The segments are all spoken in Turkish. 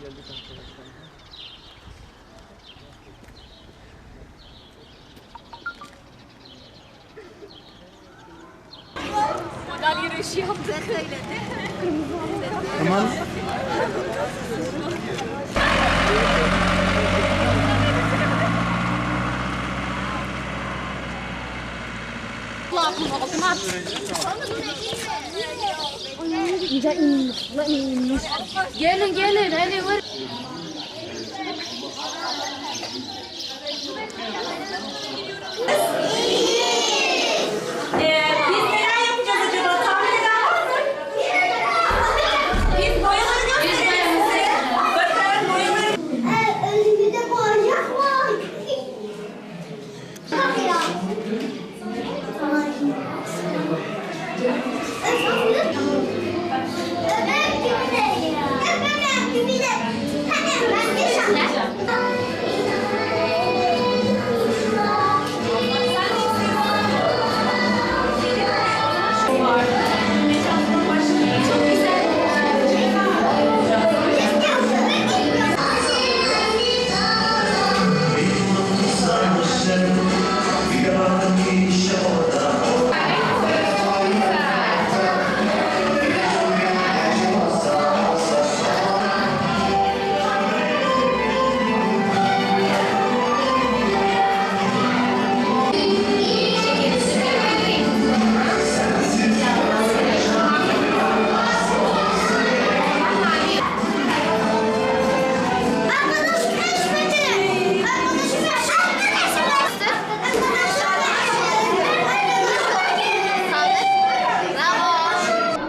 Geldik arkadaşlar. Model yürüyüşü yaptık. Tamam. Gelin gelin hadi vur. Ee,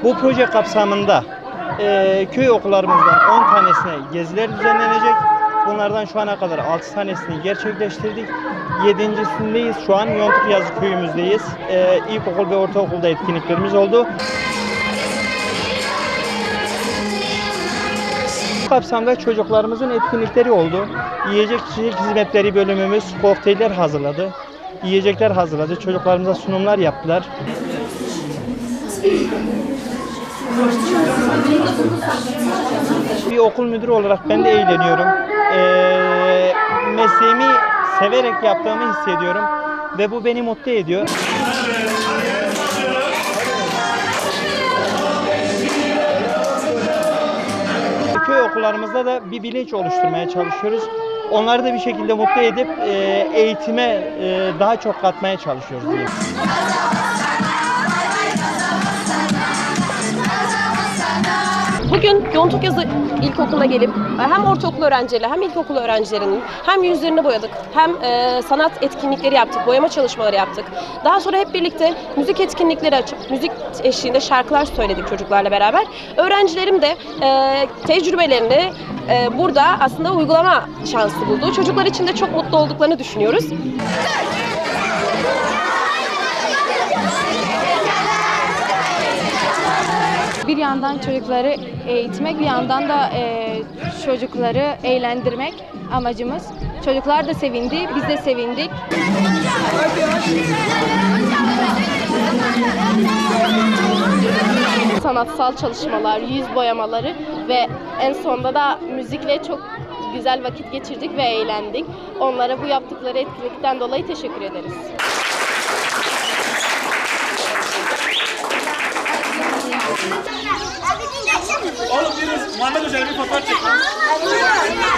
Bu proje kapsamında eee, köy okullarımızdan 10 tanesine geziler düzenlenecek. Bunlardan şu ana kadar 6 tanesini gerçekleştirdik. Yedincisindeyiz. Şu an Yontuk Yazı köyümüzdeyiz. Eee ilkokul ve ortaokulda etkinliklerimiz oldu. Bu kapsamda çocuklarımızın etkinlikleri oldu. Yiyecek içecek hizmetleri bölümümüz kokteyller hazırladı. Yiyecekler hazırladı. Çocuklarımıza sunumlar yaptılar. Bir okul müdürü olarak ben de eğleniyorum. Ee, mesleğimi severek yaptığımı hissediyorum ve bu beni mutlu ediyor. Köy okullarımızda da bir bilinç oluşturmaya çalışıyoruz. Onları da bir şekilde mutlu edip e, eğitime e, daha çok katmaya çalışıyoruz diyeyim. Bugün Yontuk Yazı İlkokulu'na gelip e, hem ortaokul öğrencileri hem ilkokul öğrencilerinin hem yüzlerini boyadık hem e, sanat etkinlikleri yaptık, boyama çalışmaları yaptık. Daha sonra hep birlikte müzik etkinlikleri açıp müzik eşliğinde şarkılar söyledik çocuklarla beraber. Öğrencilerim de e, tecrübelerini e, burada aslında uygulama şansı buldu. Çocuklar için de çok mutlu olduklarını düşünüyoruz. Bir yandan çocukları eğitmek, bir yandan da e, çocukları eğlendirmek amacımız. Çocuklar da sevindi, biz de sevindik. sanatsal çalışmalar, yüz boyamaları ve en sonunda da müzikle çok güzel vakit geçirdik ve eğlendik. Onlara bu yaptıkları etkinlikten dolayı teşekkür ederiz. 我们都是幸福的一家人。